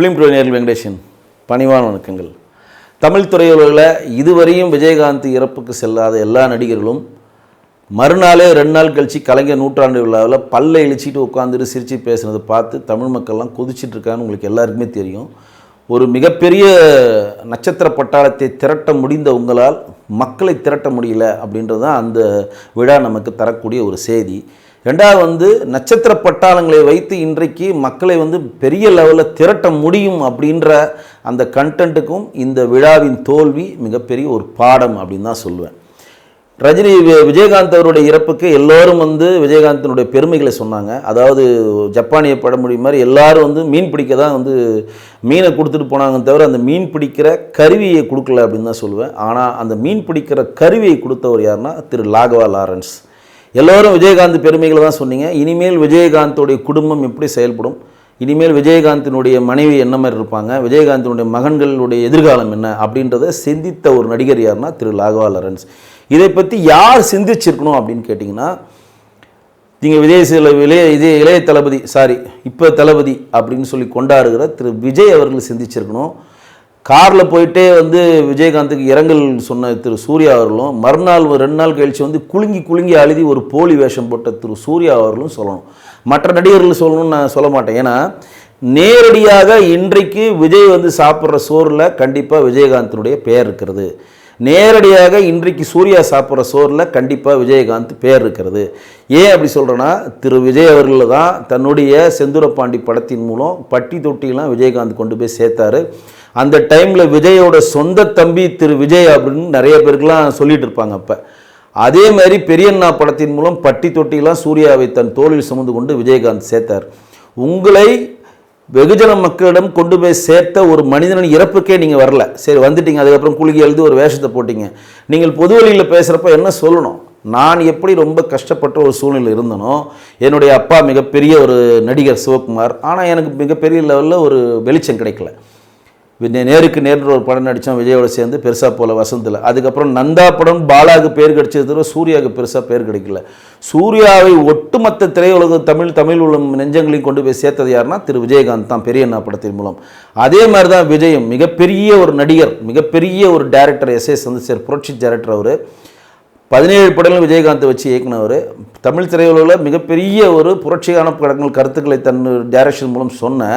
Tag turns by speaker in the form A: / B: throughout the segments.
A: Film நேரில் வெங்கடேஷன் பணிவான வணக்கங்கள். தமிழ் துறையுலகில் இதுவரையும் விஜயகாந்த் இறப்புக்கு செல்லாத எல்லா நடிகர்களும் மறுநாளே ரெண்டு நாள் கழித்து கலைஞர் நூற்றாண்டு விழாவில் பல்லை இழிச்சிட்டு உட்காந்துட்டு சிரித்து பேசுனதை பார்த்து தமிழ் மக்கள்லாம் கொதிச்சிட்ருக்கான்னு உங்களுக்கு எல்லாருக்குமே தெரியும். ஒரு மிகப்பெரிய நட்சத்திர பட்டாளத்தை திரட்ட முடிந்த உங்களால் மக்களை திரட்ட முடியல அப்படின்றது தான் அந்த விழா நமக்கு தரக்கூடிய ஒரு செய்தி. ரெண்டாவது வந்து நட்சத்திர பட்டாளங்களை வைத்து இன்றைக்கு மக்களை வந்து பெரிய லெவலில் திரட்ட முடியும் அப்படின்ற அந்த கண்டென்ட்டுக்கும் இந்த விழாவின் தோல்வி மிகப்பெரிய ஒரு பாடம் அப்படின்னு தான் சொல்லுவேன். ரஜினி வி- விஜயகாந்த் அவருடைய இறப்புக்கு எல்லோரும் வந்து விஜயகாந்தினுடைய பெருமைகளை சொன்னாங்க. அதாவது ஜப்பானிய பழமொழி மாதிரி எல்லாரும் வந்து மீன் பிடிக்க தான் வந்து மீனை கொடுத்துட்டு போனாங்க தவிர அந்த மீன் பிடிக்கிற கருவியை கொடுக்கல அப்படின்னு தான் சொல்லுவேன். ஆனால் அந்த மீன் பிடிக்கிற கருவியை கொடுத்தவர் யாருன்னா திரு லாகவா லாரன்ஸ். எல்லோரும் விஜயகாந்த் பெருமைகளை தான் சொன்னீங்க. இனிமேல் விஜயகாந்தோடைய குடும்பம் எப்படி செயல்படும்? இனிமேல் விஜயகாந்தினுடைய மனைவி என்ன மாதிரி இருப்பாங்க? விஜயகாந்தினுடைய மகன்களுடைய எதிர்காலம் என்ன? அப்படின்றத சிந்தித்த ஒரு நடிகர் யாருன்னா திரு லாகவா லாரன்ஸ். இதை பற்றி யார் சிந்திச்சிருக்கணும் அப்படின்னு கேட்டிங்கன்னா நீங்கள் விஜய் சில இளைய இதே இளைய தளபதி சாரி இப்போ தளபதி அப்படின்னு சொல்லி கொண்டாடுகிற திரு விஜய் அவர்கள் சிந்திச்சிருக்கணும். காரில் போயிட்டே வந்து விஜயகாந்துக்கு இரங்கல் சொன்ன திரு சூர்யா அவர்களும் மறுநாள் ஒரு ரெண்டு நாள் கழிச்சு வந்து குலுங்கி குலுங்கி அழுதி ஒரு போலி வேஷம் போட்ட திரு சூர்யா அவர்களும் சொல்லணும். மற்ற நடிகர்கள் சொல்லணும்னு நான் சொல்ல மாட்டேன். ஏன்னா நேரடியாக இன்றைக்கு விஜய் வந்து சாப்பிட்ற சோறில் கண்டிப்பாக விஜயகாந்தினுடைய பெயர் இருக்கிறது. நேரடியாக இன்றைக்கு சூர்யா சாப்பிட்ற சோறில் கண்டிப்பாக விஜயகாந்த் பேர் இருக்கிறது. ஏன் அப்படி சொல்கிறேன்னா திரு விஜய் அவர்கள் தான் தன்னுடைய செந்தூரப்பாண்டி படத்தின் மூலம் பட்டி தொட்டிலாம் விஜயகாந்த் கொண்டு போய் சேர்த்தாரு. அந்த டைமில் விஜயோட சொந்த தம்பி திரு விஜய் அப்படின்னு நிறைய பேருக்குலாம் சொல்லிட்டு இருப்பாங்க அப்போ. அதே மாதிரி பெரியண்ணா படத்தின் மூலம் பட்டி தொட்டிலாம் சூர்யாவை தன் தோளில் சுமந்து கொண்டு விஜயகாந்த் சேர்த்தார். உங்களை வெகுஜன மக்களிடம் கொண்டு போய் சேர்த்த ஒரு மனிதனின் இறப்புக்கே நீங்கள் வரல. சரி வந்துட்டீங்க. அதுக்கப்புறம் குளிகை எழுதி ஒரு வேஷத்தை போட்டிங்க. நீங்கள் பொது வழியில் பேசுகிறப்ப என்ன சொல்லணும்? நான் எப்படி ரொம்ப கஷ்டப்பட்ட ஒரு சூழ்நிலை இருந்தனோ என்னுடைய அப்பா மிகப்பெரிய ஒரு நடிகர் சிவகுமார். ஆனால் எனக்கு மிகப்பெரிய லெவலில் ஒரு வெளிச்சம் கிடைக்கல. நேருக்கு நேர்ன்ற ஒரு படம் நடித்தோம் விஜயோட சேர்ந்து பெருசாக போல வசந்தில். அதுக்கப்புறம் நந்தா படம் பாலாவுக்கு பேர் கிடைச்சது தவிர சூர்யாவுக்கு பெருசாக பேர் கிடைக்கல. சூர்யாவை ஒட்டுமொத்த திரையுலக தமிழ் தமிழ் உள்ள நெஞ்சங்களையும் கொண்டு போய் சேர்த்தது யாருன்னா திரு விஜயகாந்த் தான் பெரிய அண்ணா படத்தின் மூலம். அதே மாதிரி தான் விஜயம் மிகப்பெரிய ஒரு நடிகர் மிகப்பெரிய ஒரு டேரக்டர் எஸ் எஸ் சந்திரசேகர் புரட்சி டேரக்டர் அவர். பதினேழு படங்கள் விஜயகாந்த் வச்சு இயக்குனவர். தமிழ் திரையுலகில் மிகப்பெரிய ஒரு புரட்சியான படங்கள் கருத்துக்களை தன் டைரக்ஷன் மூலம் சொன்ன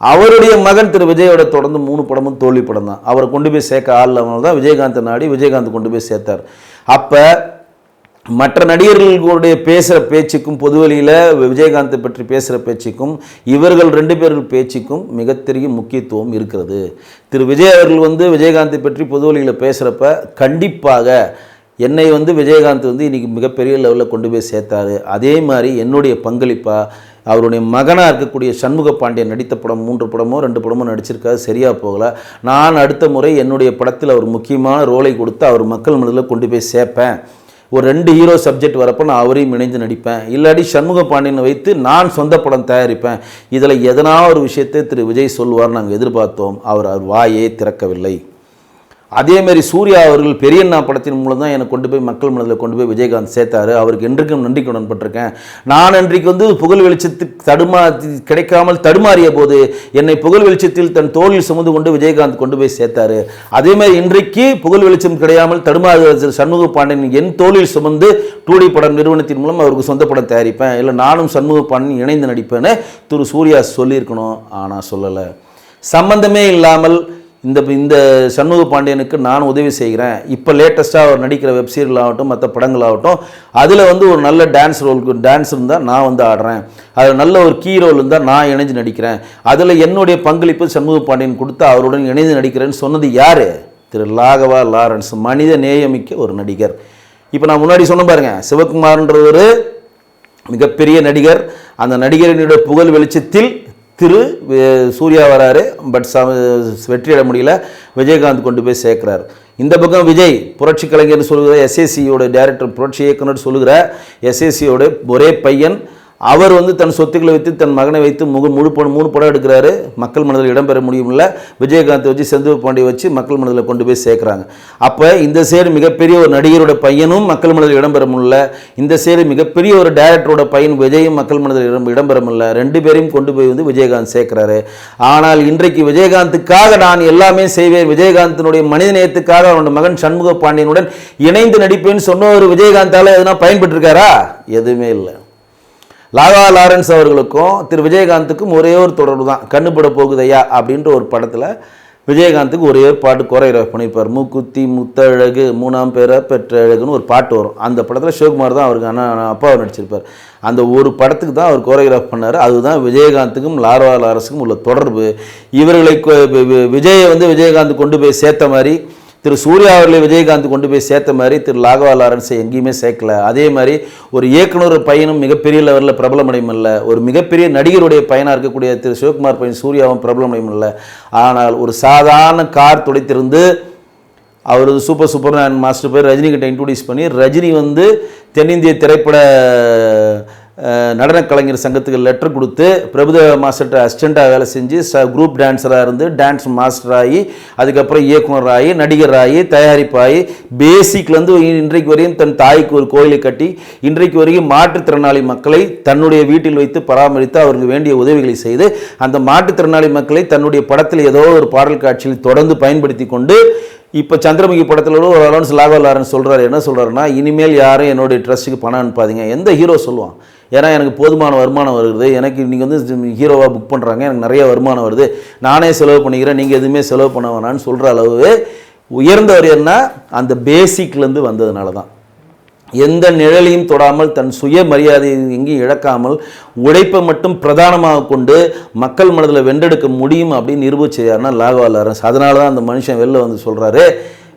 A: அவருடைய மகன் திரு விஜயோட தொடர்ந்து மூணு படமும் தோல்வி படம் தான். அவரை கொண்டு போய் சேர்க்க ஆள் இல்லாமல் தான் விஜயகாந்த் நாடி விஜயகாந்த் கொண்டு போய் சேர்த்தார். அப்போ மற்ற நடிகர்களுடைய பேசுகிற பேச்சுக்கும் பொதுவெளியில் விஜயகாந்தை பற்றி பேசுகிற பேச்சுக்கும் இவர்கள் ரெண்டு பேர்கள் பேச்சுக்கும் மிகப்பெரிய முக்கியத்துவம் இருக்கிறது. திரு விஜய் அவர்கள் வந்து விஜயகாந்தை பற்றி பொதுவெளியில் பேசுகிறப்ப கண்டிப்பாக என்னை வந்து விஜயகாந்த் வந்து இன்றைக்கி மிகப்பெரிய லெவலில் கொண்டு போய் சேர்த்தாரு. அதே மாதிரி என்னுடைய பங்களிப்பாக அவருடைய மகனாக இருக்கக்கூடிய சண்முக பாண்டியன் நடித்த படம் மூன்று படமோ ரெண்டு படமோ நடிச்சிருக்காரு சரியாக போகல. நான் அடுத்த முறை என்னுடைய படத்தில் அவர் முக்கியமான ரோலை கொடுத்து அவர் மக்கள் மனதில் கொண்டு போய் சேர்ப்பேன். ஒரு ரெண்டு ஹீரோ சப்ஜெக்ட் வரப்போ நான் அவரையும் இணைந்து நடிப்பேன். இல்லாட்டி சண்முக பாண்டியனை வைத்து நான் சொந்த படம் தயாரிப்பேன். இதில் எதனா ஒரு விஷயத்தை திரு விஜய் சொல்லுவார் நாங்கள் எதிர்பார்த்தோம். அவர் அவர் வாயே திறக்கவில்லை. அதேமாரி சூர்யா அவர்கள் பெரியண்ணா படத்தின் மூலம் தான் எனக்கு கொண்டு போய் மக்கள் மனதில் கொண்டு போய் விஜயகாந்த் சேர்த்தாரு. அவருக்கு என்றைக்கும் நன்றி கடன்பட்டிருக்கேன் நான் அன்றைக்கு வந்து புகழ் வெளிச்சத்துக்கு தடுமா கிடைக்காமல் தடுமாறிய போது என்னை புகழ் வெளிச்சத்தில் தன் தோளில் சுமந்து கொண்டு விஜயகாந்த் கொண்டு போய் சேர்த்தாரு. அதே மாதிரி இன்றைக்கு புகழ் வெளிச்சம் கிடையாமல் தடுமாறு சண்முக பாண்டியன் என் தோளில் சுமந்து டூடி படம் நிறுவனத்தின் மூலம் அவருக்கு சொந்த படம் தயாரிப்பேன். இல்லை நானும் சண்முக பாண்டியன் இணைந்து நடிப்பேன்னு திரு சூர்யா சொல்லியிருக்கணும். ஆனால் சொல்லலை. சம்பந்தமே இல்லாமல் இந்த இந்த சண்முக பாண்டியனுக்கு நான் உதவி செய்கிறேன். இப்போ லேட்டஸ்ட்டாக அவர் நடிக்கிற வெப்சீரியல் ஆகட்டும் மற்ற படங்களாகட்டும் அதில் வந்து ஒரு நல்ல டான்ஸ் ரோலுக்கு டான்ஸ் இருந்தால் நான் வந்து ஆடுறேன். அதில் நல்ல ஒரு கீ ரோல் இருந்தால் நான் இணைஞ்சு நடிக்கிறேன். அதில் என்னுடைய பங்களிப்பு சண்முக பாண்டியன் கொடுத்து அவருடன் இணைந்து நடிக்கிறேன்னு சொன்னது யார்? திரு லாகவா லாரன்ஸ் மனித நேயமிக்க ஒரு நடிகர். இப்போ நான் முன்னாடி சொன்ன பாருங்க சிவகுமார்ன்றவர் மிகப்பெரிய நடிகர். அந்த நடிகரினுடைய புகழ் வெளிச்சத்தில் திரு சூர்யா வராரு பட் ச வெற்றியிட முடியல. விஜயகாந்த் கொண்டு போய் சேர்க்குறாரு. இந்த பக்கம் விஜய் புரட்சி கலைஞர்னு சொல்கிற எஸ்ஏசியோட டைரக்டர் புரட்சி இயக்குனர் சொல்லுகிற எஸ்ஏசியோட ஒரே பையன் அவர் வந்து தன் சொத்துக்களை வைத்து தன் மகனை வைத்து முக முழு படம் மூணு படம் எடுக்கிறாரு. மக்கள் மனதில் இடம்பெற முடியும்ல. விஜயகாந்த் வச்சு செந்தூர் பாண்டியை வச்சு மக்கள் மனதில் கொண்டு போய் சேர்க்குறாங்க. அப்போ இந்த சைடு மிகப்பெரிய ஒரு நடிகரோட பையனும் மக்கள் மனதில் இடம்பெற முடியல. இந்த சைடு மிகப்பெரிய ஒரு டைரக்டரோட பையன் விஜயும் மக்கள் மனதில் இடம் இடம்பெற முடியல. ரெண்டு பேரையும் கொண்டு போய் வந்து விஜயகாந்த் சேர்க்குறாரு. ஆனால் இன்றைக்கு விஜயகாந்துக்காக நான் எல்லாமே செய்வேன். விஜயகாந்தினுடைய மனிதநேயத்துக்காக அவனோட மகன் சண்முக பாண்டியனுடன் இணைந்து நடிப்பேன்னு சொன்ன ஒரு விஜயகாந்தால் எதுனா பயன்பட்டிருக்காரா? எதுவுமே இல்லை. லாகா லாரன்ஸ் அவர்களுக்கும் திரு விஜயகாந்துக்கும் ஒரே ஒரு தொடர்பு தான். கண்ணுப்பட போகுதையா அப்படின்ற ஒரு படத்தில் விஜயகாந்துக்கு ஒரே ஒரு பாட்டு கோரியோகிராஃப் பண்ணியிருப்பார். மூக்குத்தி முத்தழகு மூணாம் பேரை பெற்ற அழகுன்னு ஒரு பாட்டு வரும். அந்த படத்தில் சிவகுமார் தான் அவருக்கு அண்ணா அப்பாவை நடிச்சிருப்பார். அந்த ஒரு படத்துக்கு தான் அவர் கோரியோகிராஃப் பண்ணார். அதுதான் விஜயகாந்துக்கும் லாரா லாரஸுக்கும் உள்ள தொடர்பு. இவர்களை விஜயை வந்து விஜயகாந்த் கொண்டு போய் சேர்த்த மாதிரி திரு சூர்யா அவர்களை விஜயகாந்த் கொண்டு போய் சேர்த்த மாதிரி திரு லாகவா லாரன்ஸை எங்கேயுமே சேர்க்கல. அதே மாதிரி ஒரு இயக்குனர் பையனும் மிகப்பெரிய லெவலில் பிரபலமடையும் இல்லை. ஒரு மிகப்பெரிய நடிகருடைய பையனாக இருக்கக்கூடிய திரு சிவகுமார் பையன் சூர்யாவும் பிரபலமடையும் இல்லை. ஆனால் ஒரு சாதாரண கார் துடைத்திருந்து அவர் சூப்பர் சூப்பர் மாஸ்டர் பேர் ரஜினிகிட்ட இன்ட்ரொடியூஸ் பண்ணி ரஜினி வந்து தென்னிந்திய திரைப்பட நடனக் கலைஞர் சங்கத்துக்கு லெட்டர் கொடுத்து பிரபுதேவ மாஸ்டர்கிட்ட அசிஸ்டண்ட்டாக வேலை செஞ்சு ச குரூப் டான்ஸராக இருந்து டான்ஸ் மாஸ்டர் ஆகி அதுக்கப்புறம் இயக்குனர் நடிகராகி நடிகர் தயாரிப்பாகி பேசிக்லேருந்து இன்றைக்கு வரையும் தன் தாய்க்கு ஒரு கோயிலை கட்டி இன்றைக்கு வரையும் மாற்றுத்திறனாளி மக்களை தன்னுடைய வீட்டில் வைத்து பராமரித்து அவருக்கு வேண்டிய உதவிகளை செய்து அந்த மாற்றுத்திறனாளி மக்களை தன்னுடைய படத்தில் ஏதோ ஒரு பாடல் காட்சியில் தொடர்ந்து பயன்படுத்தி கொண்டு இப்போ சந்திரமுகி படத்தில் ஒரு அலோன்ஸ் லாகோ லாரன்ஸ் சொல்கிறார் என்ன சொல்கிறாருன்னா இனிமேல் யாரும் என்னுடைய ட்ரஸ்ட்டுக்கு பணம் அனுப்பாதீங்க. எந்த ஹீரோ சொல்லுவான்? ஏன்னா எனக்கு போதுமான வருமானம் வருது எனக்கு நீங்கள் வந்து ஹீரோவாக புக் பண்ணுறாங்க எனக்கு நிறைய வருமானம் வருது. நானே செலவு பண்ணிக்கிறேன். நீங்கள் எதுவுமே செலவு பண்ண வேணாம்னு சொல்கிற அளவு உயர்ந்தவர் என்ன? அந்த பேசிக்லேருந்து வந்ததுனால தான் எந்த நிழலையும் தொடாமல் தன் சுய மரியாதையை எங்கேயும் இழக்காமல் உழைப்பை மட்டும் பிரதானமாக கொண்டு மக்கள் மனதில் வென்றெடுக்க முடியும் அப்படின்னு நிரூபிச்சார்னா லாகவா லாரன்ஸ் அதனால தான் அந்த மனுஷன் வெளில வந்து சொல்கிறாரு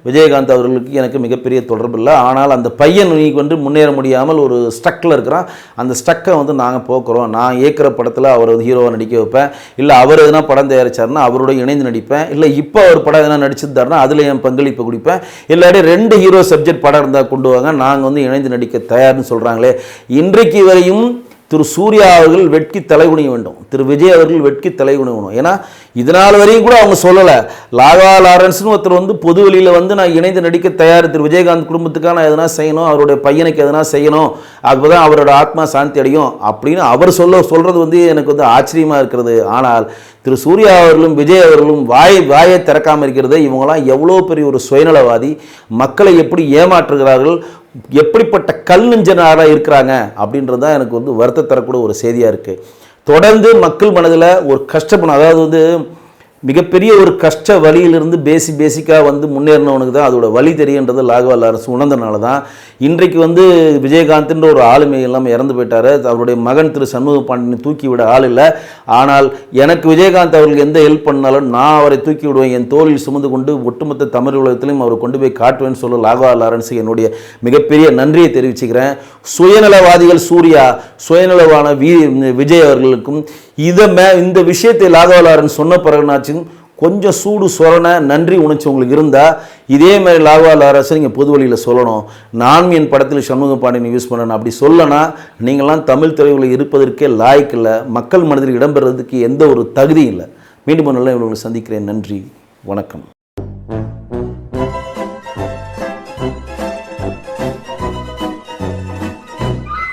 A: விஜயகாந்த் அவர்களுக்கு எனக்கு மிகப்பெரிய தொடர்பு இல்லை. ஆனால் அந்த பையன் இன்னைக்கு வந்து முன்னேற முடியாமல் ஒரு ஸ்டக்கில் இருக்கிறான். அந்த ஸ்டக்கை வந்து நாங்கள் போக்குறோம். நான் ஏற்கிற படத்தில் அவர் வந்து ஹீரோவாக நடிக்க வைப்பேன். இல்லை அவர் எதனா படம் தயாரிச்சாருன்னா அவரோட இணைந்து நடிப்பேன். இல்லை இப்போ அவர் படம் எதனா நடிச்சிருந்தாருன்னா அதில் என் பங்களிப்பு கொடுப்பேன். இல்லாட்டி ரெண்டு ஹீரோ சப்ஜெக்ட் படம் இருந்தால் கொண்டு வாங்க. நாங்கள் வந்து இணைந்து நடிக்க தயார்னு சொல்கிறாங்களே இன்றைக்கு வரையும் திரு சூர்யா அவர்கள் வெட்கி தலைகுனிய வேண்டும். திரு விஜய் அவர்கள் வெட்கி தலைகுனியணும் ஏன்னா இதனால் வரையும் கூட அவங்க சொல்லலை. லாகா லாரன்ஸ்னு ஒருத்தர் வந்து பொது வெளியில் வந்து நான் இணைந்து நடிக்க தயார். திரு விஜயகாந்த் குடும்பத்துக்காக நான் எதனா செய்யணும்? அவருடைய பையனுக்கு எதனா செய்யணும்? அப்பதான் அவரோட ஆத்மா சாந்தி அடையும். அப்படின்னு அவர் சொல்ல சொல்கிறது வந்து எனக்கு வந்து ஆச்சரியமாக இருக்கிறது. ஆனால் திரு சூர்யா அவர்களும் விஜய் அவர்களும் வாய் வாயை திறக்காமல் இருக்கிறது இவங்களாம் எவ்வளோ பெரிய ஒரு சுயநலவாதி. மக்களை எப்படி ஏமாற்றுகிறார்கள்? எப்படிப்பட்ட கல் நெஞ்சனாராக இருக்கிறாங்க அப்படின்றது தான் எனக்கு வந்து வருத்த தரக்கூடிய ஒரு செய்தியாக இருக்குது தொடர்ந்து மக்கள் மனதில் ஒரு கஷ்டப்படும் அதாவது வந்து மிகப்பெரிய ஒரு கஷ்ட வழியிலிருந்து பேசி பேசிக்காக வந்து முன்னேறினவனுக்கு தான் அதோட வழி தெரியுன்றது லாகவால் அரசு உணர்ந்தனால தான். இன்றைக்கு வந்து விஜயகாந்த்ன்ற ஒரு ஆளுமை இல்லாமல் இறந்து போயிட்டார். அவருடைய மகன் திரு சண்முக பாண்டியனை தூக்கி விட ஆள் இல்லை. ஆனால் எனக்கு விஜயகாந்த் அவர்களுக்கு எந்த ஹெல்ப் பண்ணாலும் நான் அவரை தூக்கி விடுவேன். என் தோளில் சுமந்து கொண்டு ஒட்டுமொத்த தமிழ் உலகத்திலையும் அவரை கொண்டு போய் காட்டுவேன்னு சொல்ல லாகவா அரசு என்னுடைய மிகப்பெரிய நன்றியை தெரிவிச்சுக்கிறேன். சுயநலவாதிகள் சூர்யா சுயநலவான வி விஜய் அவர்களுக்கும் இதை மே இந்த விஷயத்தை லாகவா சொன்ன பிறகுனாச்சும் கொஞ்சம் சூடு சொரண நன்றி உணர்ச்சி உங்களுக்கு இருந்தால் இதே மாதிரி லாகவால் அரசு நீங்கள் பொது வழியில் சொல்லணும். நான் என் படத்தில் சண்முக பாண்டியன் யூஸ் பண்ணணும் அப்படி சொல்லனா நீங்களாம் தமிழ் திரையுலகில் இருப்பதற்கே லாய்க்கு இல்லை மக்கள் மனதில் இடம்பெறதுக்கு எந்த ஒரு தகுதியும் இல்லை. மீண்டும் ஒரு நல்ல இவங்களை சந்திக்கிறேன். நன்றி. வணக்கம்.